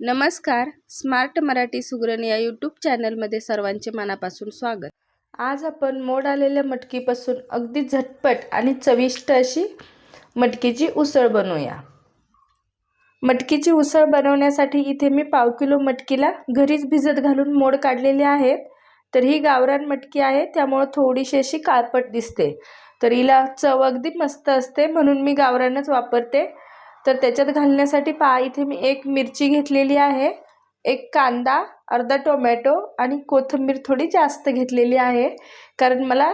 नमस्कार. स्मार्ट मराठी सुगरण या यूट्यूब चॅनलमध्ये सर्वांचे मनापासून स्वागत. आज आपण मोड आलेल्या मटकीपासून अगदी झटपट आणि चविष्ट अशी मटकीची उसळ बनवूया. मटकीची उसळ बनवण्यासाठी इथे मी पाव किलो मटकीला घरीच भिजत घालून मोड काढलेले आहेत. तर ही गावरान मटकी आहे त्यामुळं थोडीशी अशी काळपट दिसते. तर हिला चव अगदी मस्त असते म्हणून मी गावरानच वापरते. तर त्याच्यात घालण्यासाठी पहा इथे मी एक मिरची घेतलेली आहे एक कांदा अर्धा टोमॅटो आणि कोथिंबीर थोडी जास्त घेतलेली आहे. कारण मला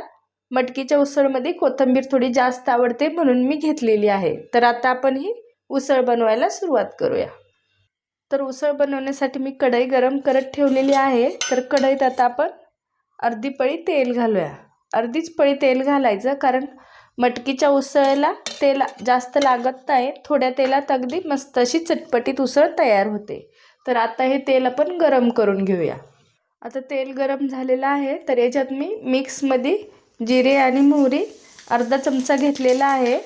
मटकीच्या उसळमध्ये कोथिंबीर थोडी जास्त आवडते म्हणून मी घेतलेली आहे. तर आता आपण ही उसळ बनवायला सुरुवात करूया. तर उसळ बनवण्यासाठी मी कढई गरम करत ठेवलेली आहे. तर कढईत आता आपण अर्धी पळी तेल घालूया. अर्धीच पळी तेल घालायचं कारण मटकीच्या उसळला तेल जास्त लागत नाही. थोड्या तेलात अगदी मस्त अशी चटपटीत उसळ तयार होते. तर आता हे तेल आपण गरम करून घेऊया. आता तेल गरम झालेलं आहे. तर याच्यात मी मिक्समध्ये जिरे आणि मोहरी अर्धा चमचा घेतलेला आहे.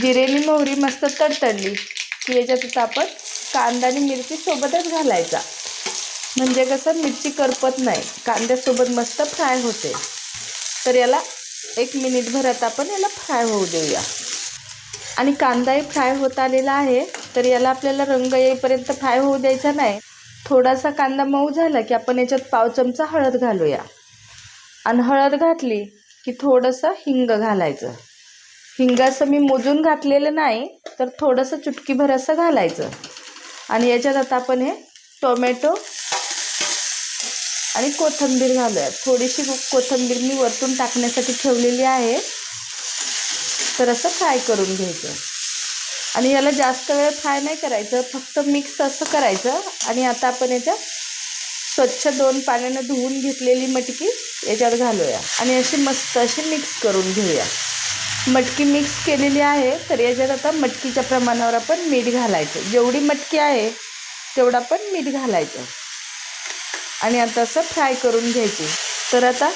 जिरेनी मोहरी मस्त तडतडली. की याच्यात आता आपण कांदा आणि मिरची सोबतच घालायचा. म्हणजे कसं मिरची करपत नाही. कांद्यासोबत मस्त फ्राय होते. तर याला एक मिनिटभरात आपण याला फ्राय होऊ देऊया. आणि कांदाही फ्राय होत आलेला आहे तर याला आपल्याला रंग येईपर्यंत फ्राय होऊ द्यायचा नाही. थोडासा कांदा मऊ झाला की आपण याच्यात पाव चमचा हळद घालूया. आणि हळद घातली की थोडंसं हिंग घालायचं. हिंग असं मी मोजून घातलेलं नाही तर थोडंसं चुटकीभर असं घालायचं. आणि याच्यात आता आपण हे टोमॅटो आणि कोथिंबीर घालूया थोडीशी कोथिंबीर मी वरतून टाकण्यासाठी ठेवलेली आहे. तर असं फ्राय करून घ्यायचं. आणि याला जास्त वेळ फ्राय नाही करायचं फक्त मिक्स असं करायचं. आणि आता आपण याच्यात स्वच्छ दोन पाण्यानं धुवून घेतलेली मटकी याच्यात घालूया. आणि अशी मस्त अशी मिक्स करून घेऊया. मटकी मिक्स केलेली आहे तर याच्यात आता मटकीच्या प्रमाणावर आपण मीठ घालायचं. जेवढी मटकी आहे तेवढं आपण मीठ घालायचं. आणि आता असं फ्राय करून घ्यायचे. तर आता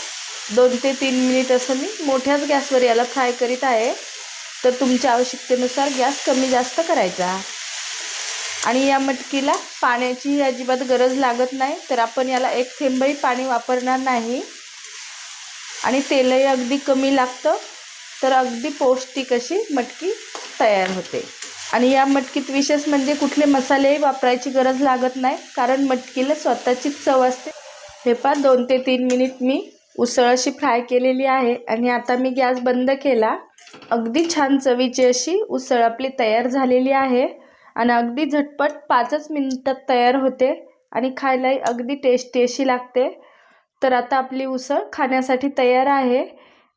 दोन ते तीन मिनिट असं मी मोठ्याच गॅसवर याला फ्राय करीत आहे. तर तुमच्या आवश्यकतेनुसार गॅस कमी जास्त करायचा. आणि या मटकीला पाण्याची अजिबात गरज लागत नाही तर आपण याला एक थेंबही पाणी वापरणार नाही. आणि तेलही अगदी कमी लागतं तर अगदी पौष्टिक अशी मटकी तयार होते. आणि या मटकीत विशेष म्हणजे कुठले मसालेही वापरायची गरज लागत नाही कारण मटकीला स्वतःचीच चव असते. हे पण दोन ते तीन मिनिट मी उसळ अशी फ्राय केलेली आहे आणि आता मी गॅस बंद केला. अगदी छान चवीची अशी उसळ आपली तयार झालेली आहे आणि अगदी झटपट पाचच मिनिटात तयार होते आणि खायलाही अगदी टेस्टी अशी लागते. तर आता आपली उसळ खाण्यासाठी तयार आहे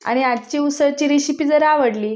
आणि आजची उसळची रेसिपी जर आवडली